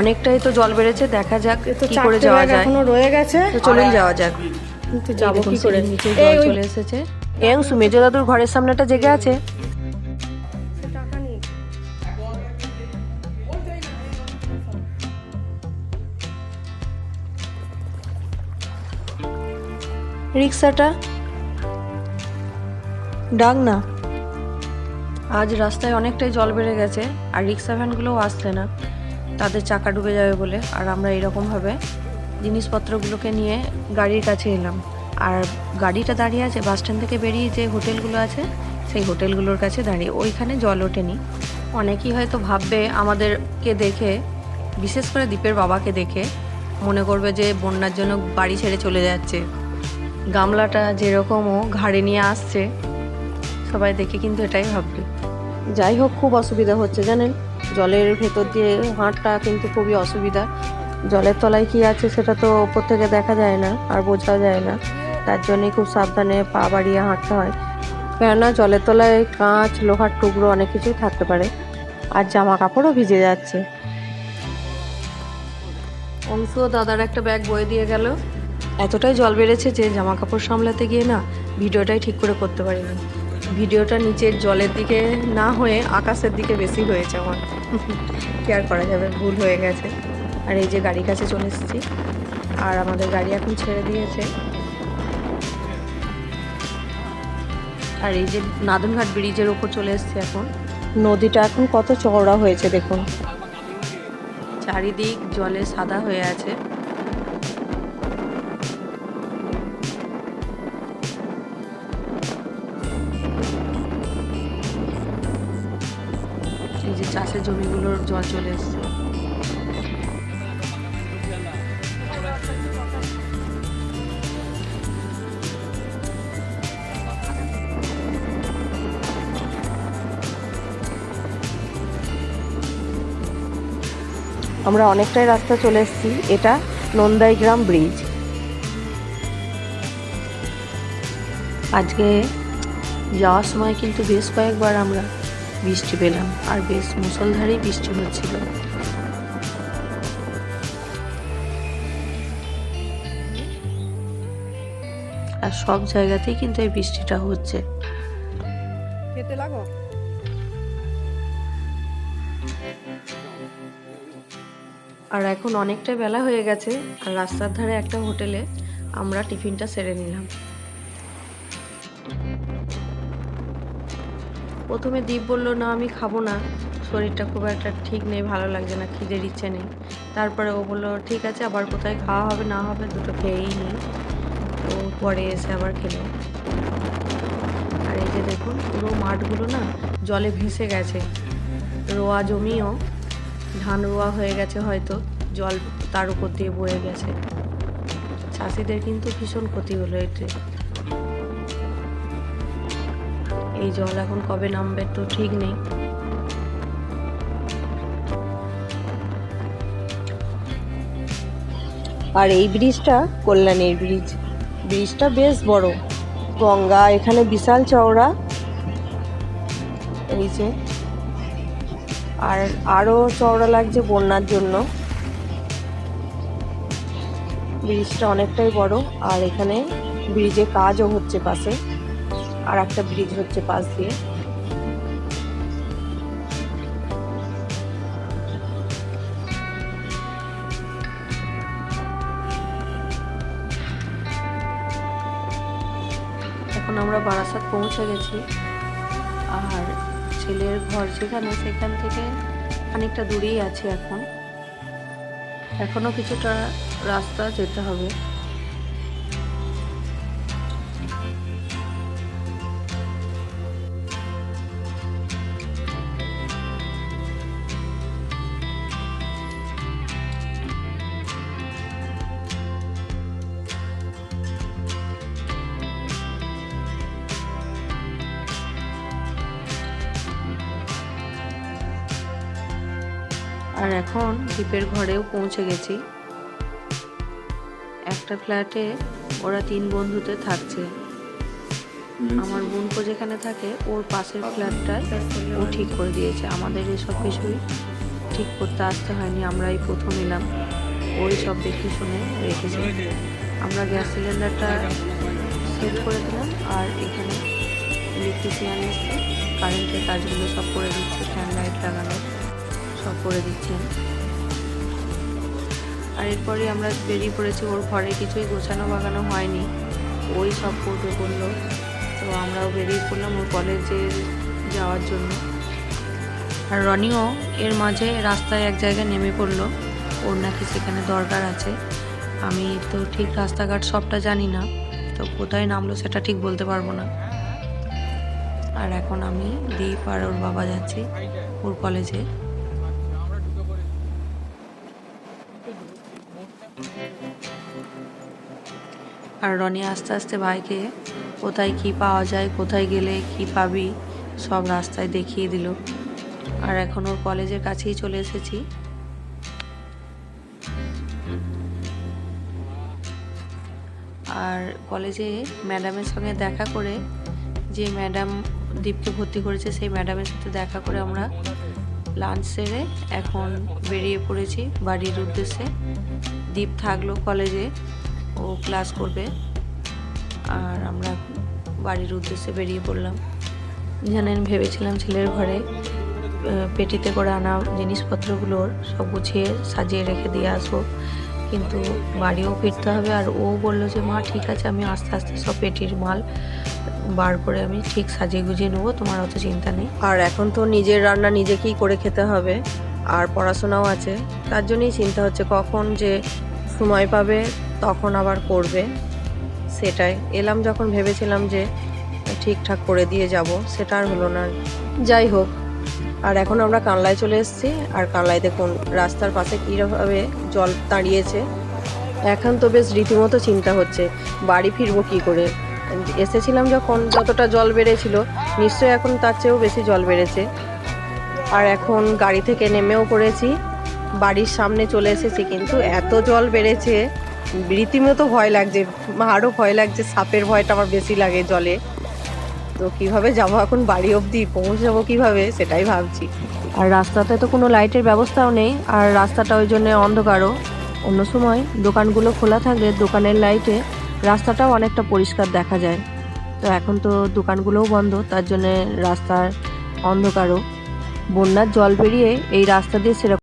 অনেকটাই তো জল বেড়েছে দেখা যাক কি করে যাওয়া যায়। এখনও রয়ে গেছে। তো চলেন যাওয়া যাক। কিন্তু যাব কি করে? নিচে জল চলে এসেছে। এংসু মেজো দাদুর ঘরের সামনেটা জেগে আছে। রিক্সাটা? ডাক না আজ রাস্তায় অনেকটাই জল বেড়ে গেছে, আর রিক্সা ভ্যানগুলোও আসছে না। তাদের চাকা ডুবে যাবে বলে, আর আমরা এরকমভাবে জিনিসপত্রগুলোকে নিয়ে গাড়ির কাছে এলাম। আর গাড়িটা দাঁড়িয়ে আছে বাস স্ট্যান্ড থেকে বেরিয়ে যে হোটেলগুলো আছে, সেই হোটেলগুলোর কাছে দাঁড়িয়ে। ওইখানে জল ওঠেনি। অনেকেই হয়তো ভাববে আমাদেরকে দেখে, বিশেষ করে দীপের বাবাকে দেখে, মনে করবে যে বন্যার জন্য বাড়ি ছেড়ে চলে যাচ্ছে। গামলাটা যেরকমও ঘাড়ে নিয়ে আসছে, সবাই দেখে কিন্তু এটাই ভাববে। যাই হোক, খুব অসুবিধা হচ্ছে, জানেন? জলের ভেতর দিয়ে হাঁটটা কিন্তু খুবই অসুবিধা। জলের তলায় কি আছে সেটা তো ওপর থেকে দেখা যায় না আর বোঝা যায় না। তার জন্যই খুব সাবধানে পা বাড়িয়ে হাঁটতে হয়। কেননা জলের তলায় কাঁচ, লোহার টুকরো অনেক কিছুই থাকতে পারে। আর জামা কাপড়ও ভিজে যাচ্ছে। অংশ দাদার একটা ব্যাগ বয়ে দিয়ে গেল। এতটাই জল বেড়েছে যে জামা কাপড় সামলাতে গিয়ে না ভিডিওটাই ঠিক করে করতে পারিনি। ভিডিওটা নিচের জলের দিকে না হয়ে আকাশের দিকে বেশি হয়েছে আমার। কি আর করা যাবে? ভুল হয়ে গেছে। আর এই যে গাড়ির কাছে চলে এসেছি। আর আমাদের গাড়ি এখন ছেড়ে দিয়েছে। আর এই যে নাদনঘাট ব্রিজের ওপর চলে এসেছে এখন। নদীটা এখন কত চওড়া হয়েছে দেখুন। চারিদিক জলে সাদা হয়ে আছে। যে চাষের জমিগুলোর জল চলে এসছে আমরা অনেকটাই রাস্তা চলে এসেছি। এটা নন্দাইগ্রাম ব্রিজ। আজকে যাওয়ার সময় কিন্তু বেশ কয়েকবার আমরা বৃষ্টি পেলাম আর বেশ মুসলধারেই বৃষ্টি হচ্ছিল। আর সব জায়গাতেই কিন্তু এই বৃষ্টিটা হচ্ছে। খেতে লাগো? আর এখন অনেকটা বেলা হয়ে গেছে আর রাস্তার ধারে একটা হোটেলে আমরা টিফিনটা সেরে নিলাম। প্রথমে দীপ বলল, না, আমি খাব না। শরীরটা খুব একটা ঠিক নেই, ভালো লাগছে না, খিদের ইচ্ছে নেই। তারপরে ও বলল, ঠিক আছে, আবার কোথায় খাওয়া হবে, না হবে, দুটো খেয়েই নিই তো পরে এসে আবার খেলো। আর এই যে দেখুন, পুরো মাঠগুলো না জলে ভেসে গেছে। রোয়া জমিও, ধান রোয়া হয়ে গেছে হয়তো, জল তার উপর দিয়ে বয়ে গেছে। চাষিদের কিন্তু ভীষণ ক্ষতি হলো এতে। এই জল এখন কবে নামবে তো ঠিক নেই। আর এই ব্রিজটা কল্যাণীর ব্রিজ। ব্রিজটা বেশ বড়। গঙ্গা, এখানে বিশাল চওড়া। এই যে। আর আরও চওড়া লাগছে বন্যার জন্য। ব্রিজটা অনেকটাই বড়। আর এখানে ব্রিজে কাজও হচ্ছে পাশে। আর একটা ব্রিজ হচ্ছে পাশ দিয়ে। এখন আমরা বারাসাত পৌঁছে গেছি। আর ছেলের ঘর যেখানে, সেখান থেকে খানিকটা দূরেই আছি এখন। এখনও কিছুটা রাস্তা যেতে হবে। আর এখন দ্বীপের ঘরেও পৌঁছে গেছি। একটা ফ্ল্যাটে ওরা তিন বন্ধুতে থাকছে। আমার বোনকো যেখানে থাকে ওর পাশের ফ্ল্যাটটায় ও ঠিক করে দিয়েছে। আমাদের এসব কিছুই ঠিক করতে আসতে হয়নি আমরাই প্রথম এলাম। ওই সব দেখে শুনে রেখেছে। আমরা গ্যাস সিলিন্ডারটা সেট করে দিলাম আর এখানে ইলেকট্রিশিয়ান এসছে। কারেন্টের কাজগুলো সব করে দিচ্ছে ফ্যান লাইট লাগানো। সব করে দিচ্ছেন আর এরপরে আমরা বেরিয়ে পড়েছি, ওর ঘরে কিছুই গোছানো বাগানো হয়নি। ওই সব করবে করল তো আমরাও বেরিয়ে পড়লাম ওর কলেজে যাওয়ার জন্য। আর রনিও এর মাঝে রাস্তায় এক জায়গায় নেমে পড়ল। ওর নাকি সেখানে দরকার আছে। আমি তো ঠিক রাস্তাঘাট সবটা জানি না। তো কোথায় নামলো সেটা ঠিক বলতে পারব না। আর এখন আমি দীপ আর ওর বাবা যাচ্ছি ওর কলেজে। আর রনি আস্তে আস্তে ভাইকে, কোথায় কি পাওয়া যায়, কোথায় গেলে কি পাবি, সব রাস্তায় দেখিয়ে দিল। আর এখন ওর কলেজের কাছেই চলে এসেছি। আর কলেজে ম্যাডামের সঙ্গে দেখা করে, যে ম্যাডাম দীপকে ভর্তি করেছে, সেই ম্যাডামের সাথে দেখা করে আমরা লাঞ্চ সেরে এখন বেরিয়ে পড়েছি বাড়ির উদ্দেশ্যে। দীপ থাকল কলেজে। ও ক্লাস করবে। আর আমরা বাড়ির উদ্দেশ্যে বেরিয়ে পড়লাম। জানেন ভেবেছিলাম ছেলের ঘরে পেটিতে করে আনা জিনিসপত্রগুলোর সব গুছিয়ে সাজিয়ে রেখে দিয়ে আসব। কিন্তু বাড়িও ফিরতে হবে। আর ও বলল যে, মা, ঠিক আছে, আমি আস্তে আস্তে সব পেটির মাল বার করে আমি ঠিক সাজিয়ে গুজিয়ে নেব, তোমার অত চিন্তা নেই। আর এখন তো নিজের রান্না নিজেকেই করে খেতে হবে? আর পড়াশোনাও আছে। তার জন্যই চিন্তা হচ্ছে কখন যে সময় পাবে তখন আবার করবে। সেটাই। এলাম যখন ভেবেছিলাম যে ঠিকঠাক করে দিয়ে যাব, সেটা আর হলো না। যাই হোক, আর এখন আমরা কানলায় চলে এসেছি, আর কানলায় দেখুন, রাস্তার পাশে কীভাবে জল দাঁড়িয়েছে। এখন তো বেশ রীতিমতো চিন্তা হচ্ছে, বাড়ি ফিরবো কী করে? এসেছিলাম যখন যতটা জল বেড়েছিল, নিশ্চয়ই এখন তার চেয়েও বেশি জল বেড়েছে। আর এখন গাড়ি থেকে নেমেও পড়েছি, বাড়ির সামনে চলে এসেছি, কিন্তু এত জল বেড়েছে। রীতিমতো ভয় লাগছে আরও ভয় লাগছে, সাপের ভয়টা আমার বেশি লাগে জলে। তো কীভাবে যাব এখন বাড়ি অবধি, পৌঁছে যাব কীভাবে, সেটাই ভাবছি। আর রাস্তাতে তো কোনো লাইটের ব্যবস্থাও নেই, আর রাস্তাটা ওই জন্য অন্ধকারও। অন্য সময় দোকানগুলো খোলা থাকলে দোকানের লাইটে রাস্তাটাও অনেকটা পরিষ্কার দেখা যায়। তো এখন তো দোকানগুলোও বন্ধ, তার জন্যে রাস্তার অন্ধকারও। বন্যার জল পেরিয়ে এই রাস্তা দিয়ে সেরকম